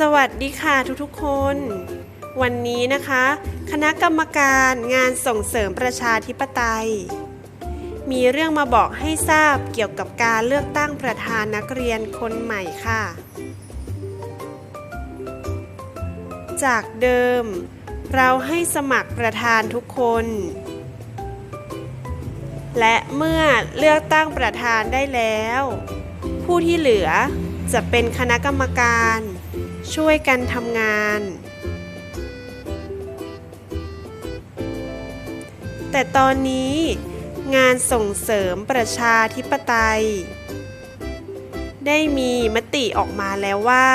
สวัสดีค่ะทุกๆคน วันนี้นะคะ คณะกรรมการงานส่งเสริมประชาธิปไตย มีเรื่องมาบอกให้ทราบเกี่ยวกับการเลือกตั้งประธานนักเรียนคนใหม่ค่ะ จากเดิม เราให้สมัครประธานทุกคน และเมื่อเลือกตั้งประธานได้แล้ว ผู้ที่เหลือจะเป็นคณะกรรมการ ช่วยกันทำงาน แต่ตอนนี้งานส่งเสริมประชาธิปไตย ได้มีมติออกมาแล้วว่า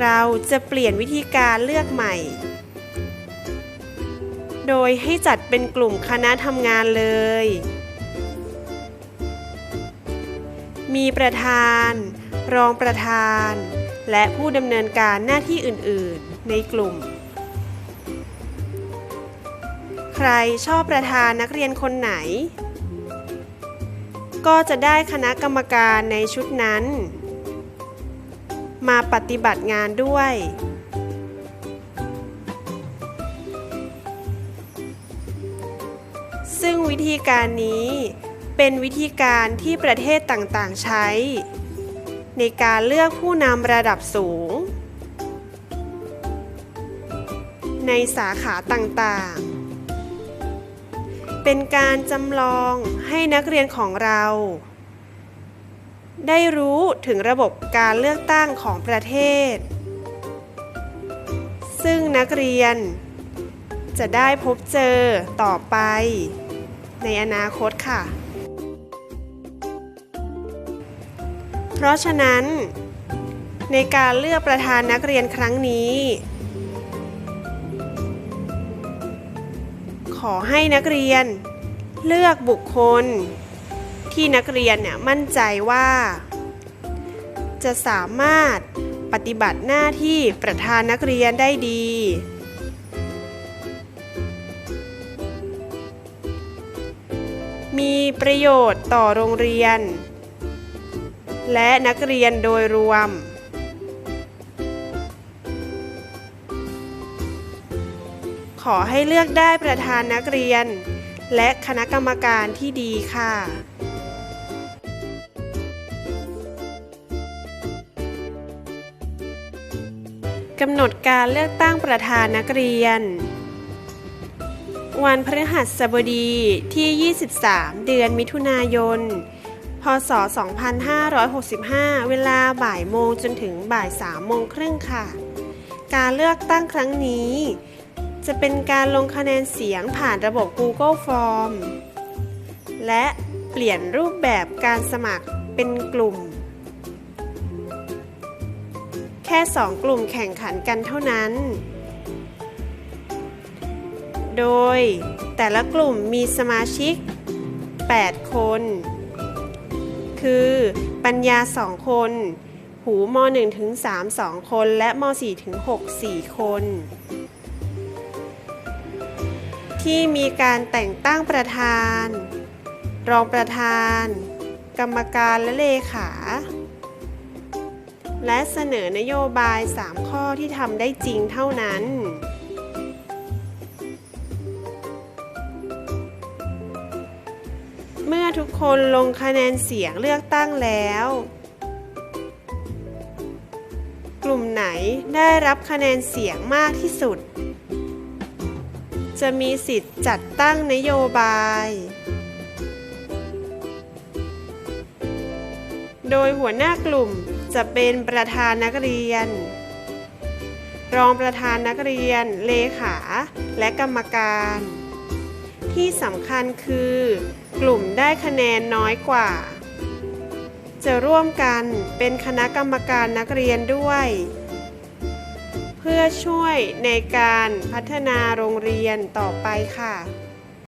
เราจะเปลี่ยนวิธีการเลือกใหม่ โดยให้จัดเป็นกลุ่มคณะทำงานเลย มีประธาน รองประธาน และผู้ดำเนินการหน้าที่อื่น ๆ ในกลุ่ม ใครชอบประธานนักเรียนคนไหน ก็จะได้คณะกรรมการในชุดนั้น มาปฏิบัติงานด้วย ซึ่งวิธีการนี้เป็นวิธีการที่ประเทศต่าง ๆ ใช้ ในการเลือกผู้นำระดับสูง ในสาขาต่างๆ เป็นการจำลองให้นักเรียนของเรา ได้รู้ถึงระบบการเลือกตั้งของประเทศ ซึ่งนักเรียนจะได้พบเจอต่อไป ในอนาคตค่ะ เพราะฉะนั้น ในการเลือกประธานนักเรียนครั้งนี้ ขอให้นักเรียนเลือกบุคคล ที่นักเรียนเนี่ยมั่นใจว่า จะสามารถปฏิบัติหน้าที่ประธานนักเรียนได้ดี มีประโยชน์ต่อโรงเรียน และนักเรียนโดยรวม ขอให้เลือกได้ประธานนักเรียน และคณะกรรมการที่ดีค่ะกำหนดการเลือกตั้งประธานนักเรียน วันพฤหัสบดีที่ 23 เดือนมิถุนายน พศ 2565 เวลาบ่ายโมงจนถึงบ่าย3โมงครึ่งค่ะ การเลือกตั้งครั้งนี้ จะเป็นการลงคะแนนเสียงผ่านระบบ Google Form และเปลี่ยนรูปแบบการสมัครเป็นกลุ่ม แค่ 2 กลุ่มแข่งขันกันเท่านั้น โดยแต่ละกลุ่มมีสมาชิก 8 คน คือ ปัญญา 2 คน หูม 1 ถึง3 2 คน และม 4 ถึง6 4 คน ที่มีการแต่งตั้งประธาน รองประธาน กรรมการและเลขา และเสนอนโยบาย 3 ข้อที่ทำได้จริงเท่านั้น เมื่อทุกคนลงคะแนนเสียงเลือกตั้งแล้ว กลุ่มไหนได้รับคะแนนเสียงมากที่สุด จะมีสิทธิ์จัดตั้งนโยบาย โดยหัวหน้ากลุ่มจะเป็นประธานนักเรียน รองประธานนักเรียน เลขา และกรรมการ ที่สำคัญคือกลุ่มได้คะแนนน้อยกว่า จะร่วมกันเป็นคณะกรรมการนักเรียนด้วย เพื่อช่วยในการพัฒนาโรงเรียนต่อไปค่ะ